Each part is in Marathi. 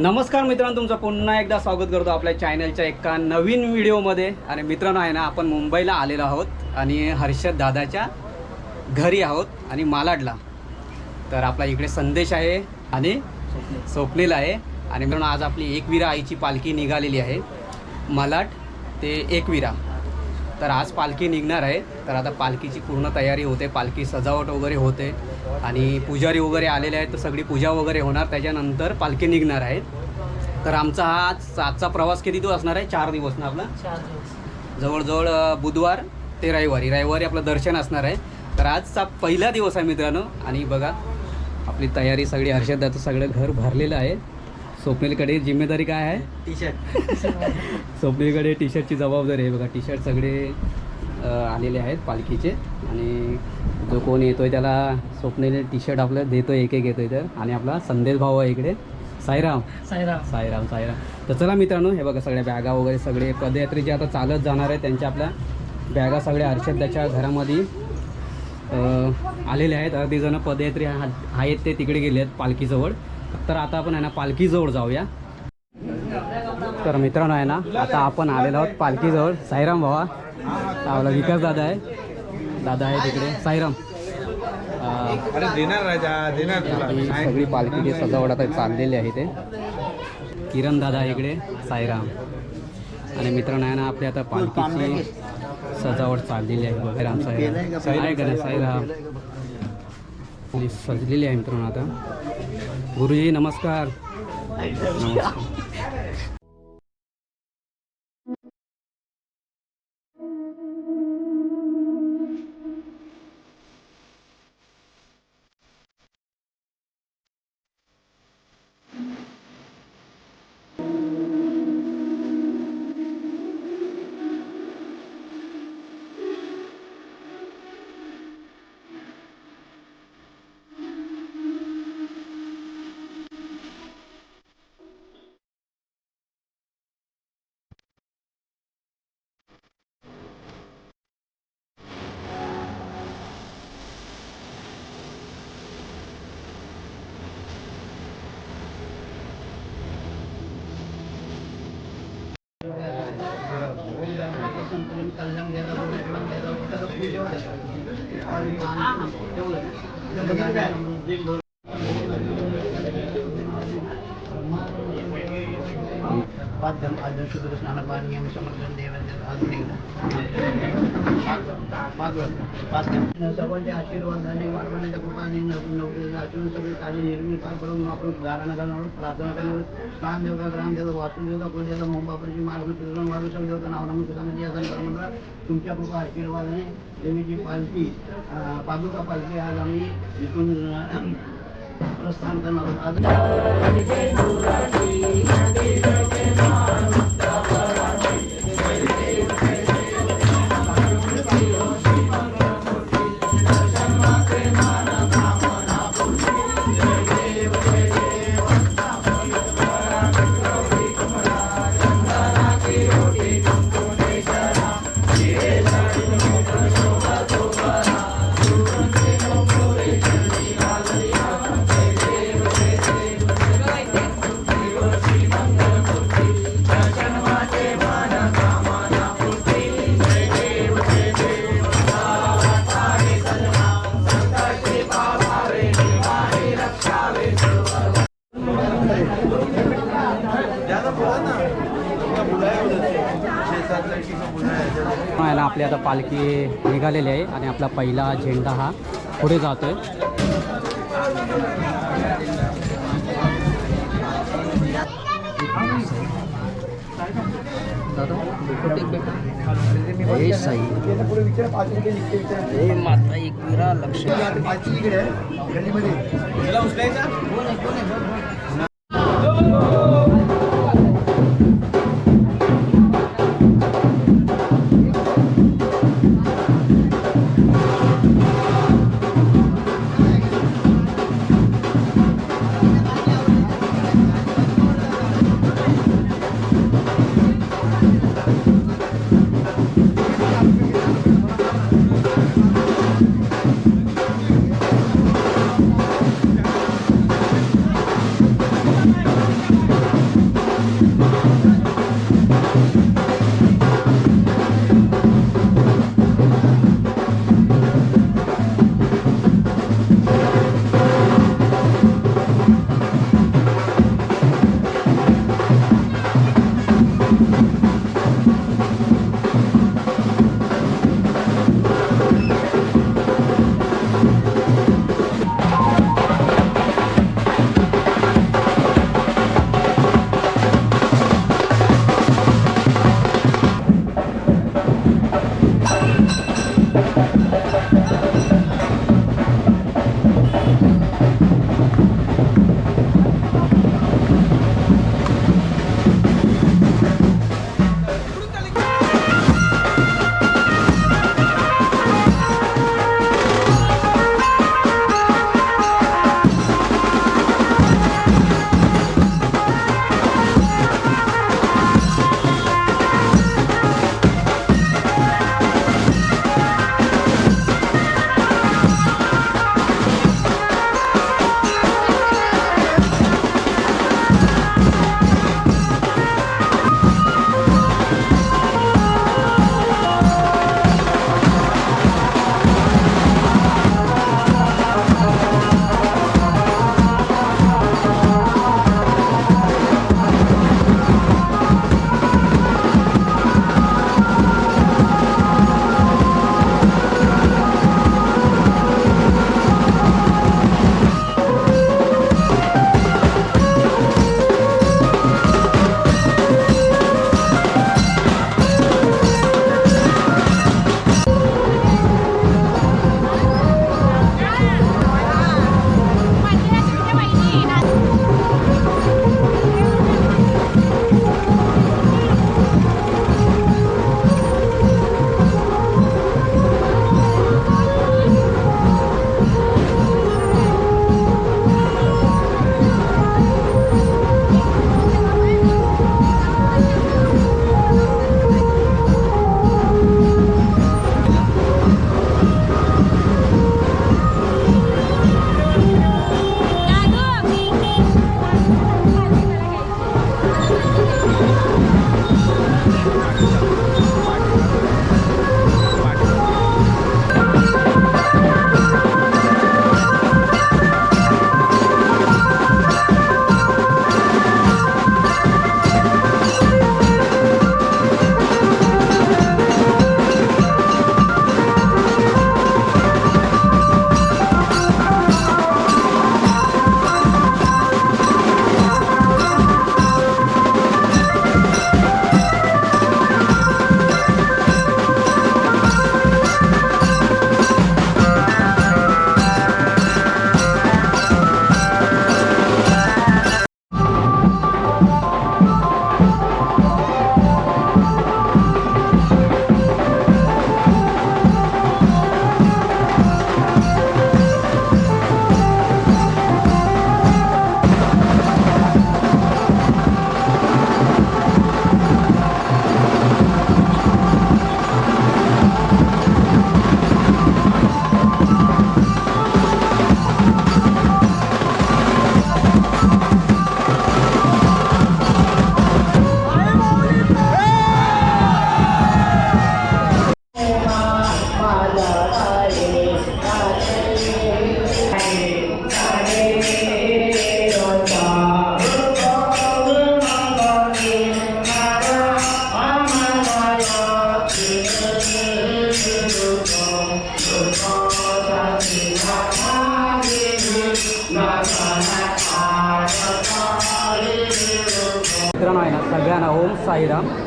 नमस्कार मित्रांनो तुमचं पुन्हा एकदा स्वागत करतो आपल्या चॅनलच्या एका नवीन व्हिडिओमध्ये आणि मित्रांनो आहे ना आपण मुंबईला आलेलो आहोत आणि हर्षद दादाच्या घरी आहोत आणि मालाडला. तर आपला इकडे संदेश आहे आणि स्वप्नील आहे. आणि मित्रांनो आज आपली एकविरा आईची पालखी निघालेली आहे. मालाड ते एकविरा. तर आज पालखी निघणार आहे. तर आता पालखीची पूर्ण तयारी होते. पालखी सजावट वगैरे होते. आणि पुजारी वगैरे आलेले आहेत. तर सगळी पूजा वगैरे होणार. त्याच्यानंतर पालखी निघणार आहे. तर आमचा हा आजचा प्रवास किती दिवस असणार आहे? चार दिवस ना आपला? जवळजवळ बुधवार ते रविवारी. रविवारी आपलं दर्शन असणार आहे. तर आजचा पहिला दिवस आहे मित्रांनो. आणि बघा आपली तयारी सगळी हर्षदाचं सगळं घर भरलेलं आहे. स्वप्नीलकडे जिम्मेदारी काय आहे? टी शर्ट स्वप्नीलकडे टी शर्टची जबाबदारी आहे. बघा टी शर्ट सगळे आलेले आहेत पालखीचे. आणि जो कोण येतोय त्याला स्वप्नील टी शर्ट आपलं देतोय एक एक येतोय तर. आणि आपला संदेश भाऊ आहे इकडे. साईराम. साईराम. साईराम साईराम. तर चला मित्रांनो हे बघा सगळ्या बॅगा वगैरे सगळे. पदयात्री जे आता चालत जाणार आहे त्यांच्या आपल्या बॅगा सगळ्या हर्षदाच्या घरामध्ये आलेले आहेत. अर्धी जण पदयात्री हा- आहेत ते तिकडे गेले आहेत पालखीजवळ. तर आता आपण आहे ना पालखीजवळ जाऊया. तर मित्रांनो आहे ना आता आपण आलेलो आहोत पालखीजवळ. साईराम भावा आपला विकास दादा आहे. दादा आहे तिकडे. साईराम. आपली सगळी पालखीची सजावट आता चाललेली आहे ते. किरण दादा इकडे साईराम. आणि मित्रांनो आहे ना आपली आता पालखीची सजावट चाललेली आहे. बघा राम साईराम. साईराम? सजलेली आहे मित्रांनो आता. गुरुजी नमस्कार. नमस्कार. పద్యం అర్జున్ సుదృష్ణ అనుభానీయం సమర్థం దేవేంద్ర ఆధునిక सर्वांच्या आशीर्वादाने वाढवण्याच्या कृपाने नवरी आचरण सगळे कार्य निर्मित पार करून आपण गाराणा घालून प्रार्थना करून प्राण देवता ग्राम देवता वासुदेवता कुलदेवता मुंबापरची मार्ग फिरून वाढू देवता नाव नमून सुधामध्ये या संकल्पना तुमच्या कृपा आशीर्वादाने देवीची पालखी पादुका पालखी आज आम्ही इथून प्रस्थान करणार आहोत. निघालेली आहे आणि आपला पहिला झेंडा हा पुढे जातोय. हे साई. हे माता एकविरा लक्ष.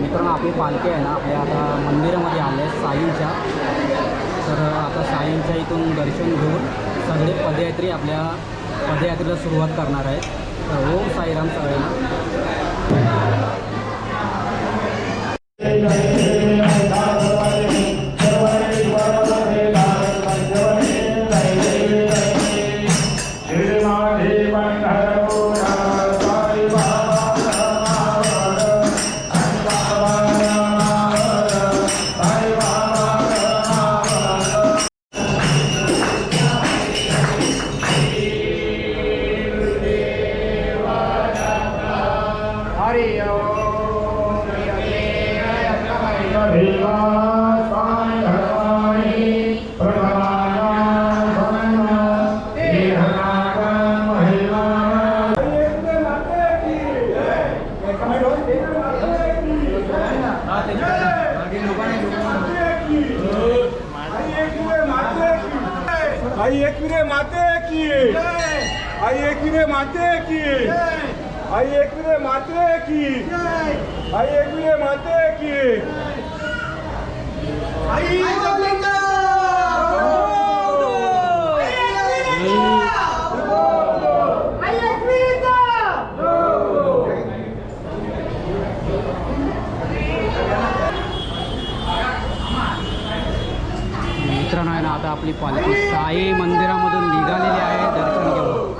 मित्रांनो आपली पालखी आहे ना आपल्या आता मंदिरामध्ये आले आहे साईंच्या. तर आता साईंच्या इथून दर्शन घेऊन सगळे पदयात्री आपल्या पदयात्रेला सुरुवात करणार आहेत. तर ओम साईराम सगळ्यांना. की आई एकविरे माते की आई एकविरे माते की आई एकविरे माते की आई मित्रांनो आहे ना आता आपली पालखी साई मंदिरामधून निघालेली आहे दर्शन घेऊन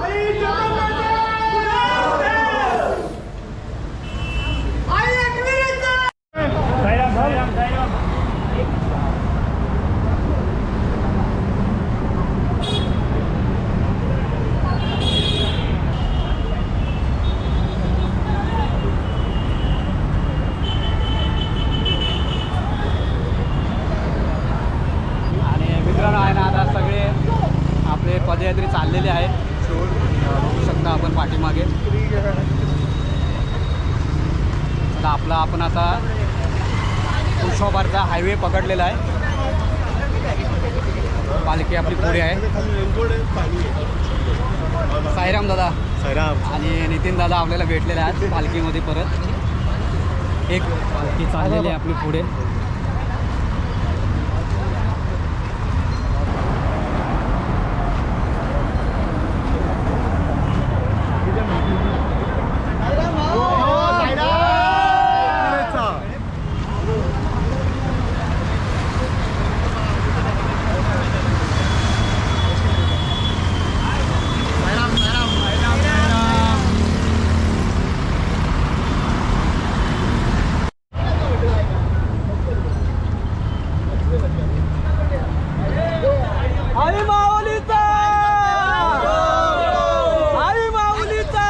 आणि मित्रांनो आहे ना आता सगळे आपले आहेत बघू शकता आपण पाठीमागे. आता आपला आपण आता उशोबारचा हायवे पकडलेला आहे. पालखी आपली पुढे आहे. साईराम दादा सैराम आणि नितीन दादा आपल्याला भेटलेले आहेत पालखीमध्ये परत. एक पालखी चाललेली आहे आपली पुढे आई माऊलीचा आई माऊलीचा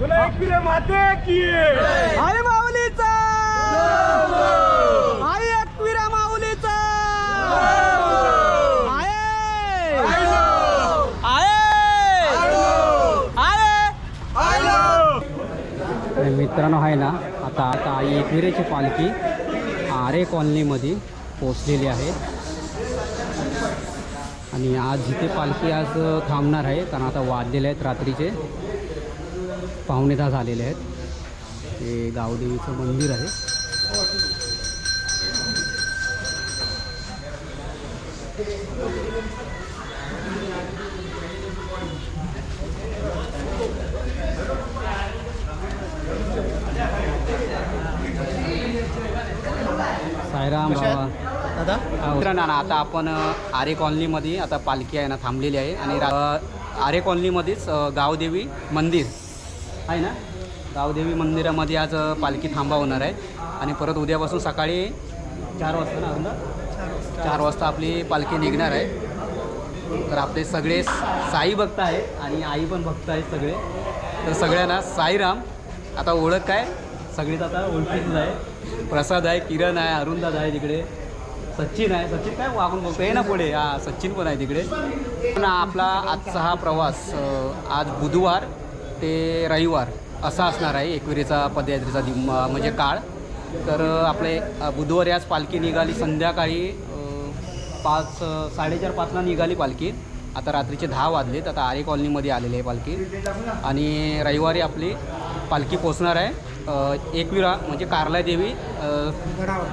तुला एकविरे माते की आई माऊलीचा. आई एकविरा माऊलीचा. मित्रांनो आहे ना. आता आता आई एकविरेची पालखी आरे कॉलनीमध्ये पोचलेली आहे. आणि आज इथे पालखी आज थांबणार आहे. कारण आता वाजलेले आहेत रात्रीचे. पावणे दहा झालेले आहेत. हे गावदेवीचं मंदिर आहे. साईराम बाबा. दादा? ना आता आपण आरे कॉलनीमध्ये आता पालखी आहे ना थांबलेली आहे. आणि आरे कॉलनीमध्येच गावदेवी मंदिर. आहे ना? गावदेवी मंदिरामध्ये आज पालखी थांबा होणार आहे. आणि परत उद्यापासून सकाळी चार वाजता ना अंदा चार वाजता आपली पालखी निघणार आहे. तर आपले सगळे साई भक्त आहे आणि आई पण भक्त आहेत सगळे. तर सगळ्यांना साईराम. आता ओळख काय? सगळीच आता ओळखीच आहे. प्रसाद आहे किरण आहे अरुंदाज आहे तिकडे. सचिन आहे. सचिन काय वागून बघतो हे ना पुढे. हा सचिन पण आहे तिकडे. पण आपला आजचा हा प्रवास आज बुधवार. ते रविवार असा असणार आहे. एकविरेचा पदयात्रेचा दि म्हणजे काळ. तर आपले बुधवारी आज पालखी निघाली. संध्याकाळी पाच साडेचार पाचला निघाली पालखी. आता रात्रीचे दहा वाजले तर आता आरे कॉलनीमध्ये आलेली आहे पालखी. आणि रविवारी आपली पालखी पोचणार आहे. एकविरा म्हणजे कारला देवी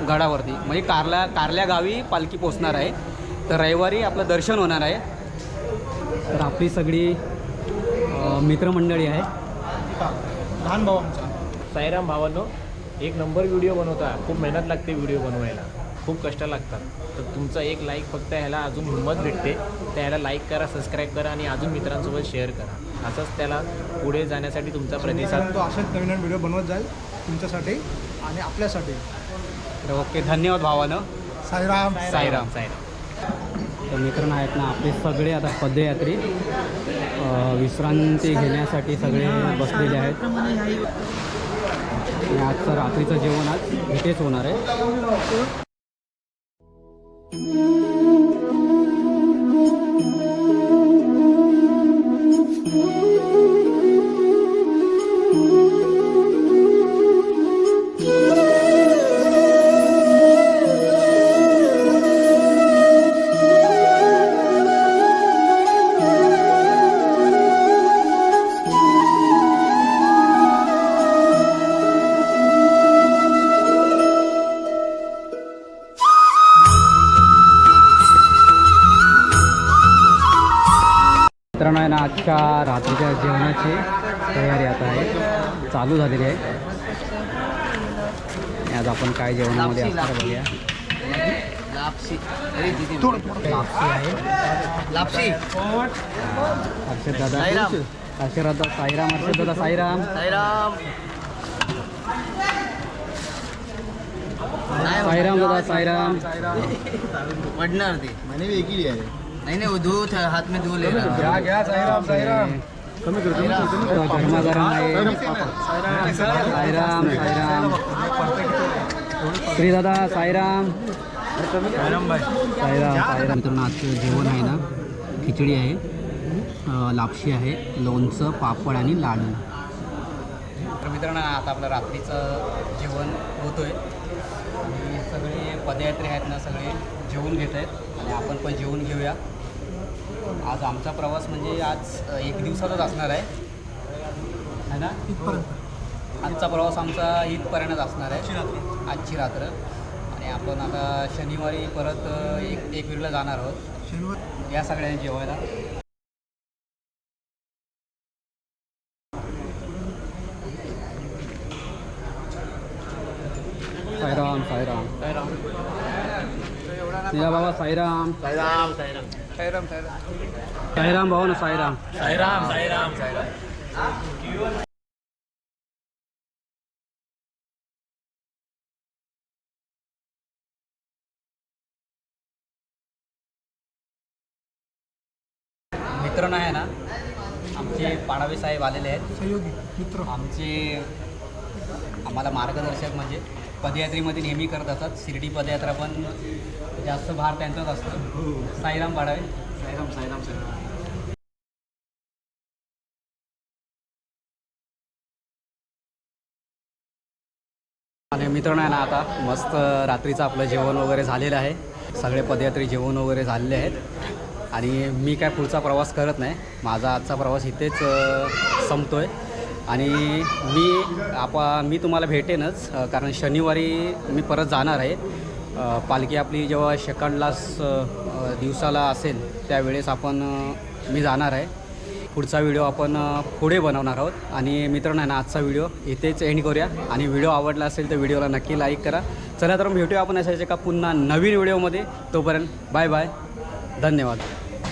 गडावरती. म्हणजे कारला कारल्या गावी पालखी पोचणार आहे. तर रविवारी आपलं दर्शन होणार आहे. तर आपली सगळी मित्रमंडळी आहे. लहान भाऊ आमचा. साईराम भावांनो एक नंबर व्हिडिओ बनवता. खूप मेहनत लागते व्हिडिओ बनवायला. खूप कष्ट लागतात. तर तुमचा एक लाईक फक्त ह्याला अजून हिंमत भेटते. तर ह्याला लाईक करा सबस्क्राईब करा आणि अजून मित्रांसोबत शेअर करा. असंच त्याला पुढे जाण्यासाठी तुमचा प्रतिसाद तो असेच नवीन नवीन व्हिडिओ बनवत जाईल तुमच्यासाठी आणि आपल्यासाठी. तर ओके धन्यवाद भावानं. साईराम. साईराम साईराम. तर मित्रांनो आहेत ना आपले सगळे आता पदयात्री विश्रांती घेण्यासाठी सगळे बसलेले आहेत. आणि आजचं रात्रीचं जेवण आज इथेच होणार आहे. आजच्या रात्रीच्या जेवणाची तयारी आता आहे. चालू झालेली आहे. आज आपण काय जेवणामध्ये असणार बघूया. लापसी आहे. लापसी हर्षद दादा. साईराम. हर्षद दादा साईराम दादा साईराम. साईराम. साईराम दादा साईराम. पडणार ते. म्हणे वेगळी आहे. नाही नाही वो दो था, हाथ में दो ले रहा घ्या साईराम साईराम तो गरमागरम आहे साईराम साईराम. श्री दादा साईराम. साईराम साईराम. मित्रांनो आजचं जेवण आहे ना खिचडी आहे लापशी आहे लोणचं पापड आणि लाडू. तर मित्रांनो आता आपलं रात्रीचं जेवण होतोय. आणि सगळे पदयात्री आहेत ना सगळे. जेवून घेत आहेत आणि आपण पण जेवून घेऊया. आज आमचा प्रवास म्हणजे आज एक दिवसाचाच असणार आहे. है ना? आजचा प्रवास आमचा इथपर्यंतच असणार आहे. आजची रात्र. आणि आपण आता शनिवारी परत एक एक जाणार आहोत. या सगळ्यांनी जेवायला साईराम साईराम निला बाबा साईराम. साईराम साईराम साईराम. साईराम साईराम भाऊ ना साईराम. साईराम साईराम. साईराम मित्र आहे ना आमचे पाडावे साहेब आलेले आहेत. सहयोगी मित्र. आमचे आम्हाला मार्गदर्शक म्हणजे पदयात्रेमध्ये नेहमी करत असतात. शिर्डी पदयात्रा पण जास्त भार त्यांचाच असतो. साईराम पाडावे साईराम साईराम साईराम आणि मित्रांनो आहे ना आता मस्त रात्रीचं आपलं जेवण वगैरे झालेलं आहे. सगळे पदयात्री जेवण वगैरे झालेले आहेत. आणि मी काय पुढचा प्रवास करत नाही. माझा आजचा प्रवास इथेच अ, संपतोय. आणि मी आपा मी तुम्हाला भेटेनच कारण शनिवारी मी परत जाणार आहे. पालखी आपली जेव्हा सेकंड दिवसाला असेल त्यावेळेस आपण मी जाणार आहे. पुढचा व्हिडिओ आपण पुढे बनवणार आहोत. आणि मित्रांनो ना आजचा व्हिडिओ इथेच एंड करूया. आणि व्हिडिओ आवडला असेल तर व्हिडिओला नक्की लाईक करा. चला तर भेटूया आपण असायचे का पुन्हा नवीन व्हिडिओमध्ये तोपर्यंत बाय बाय धन्यवाद.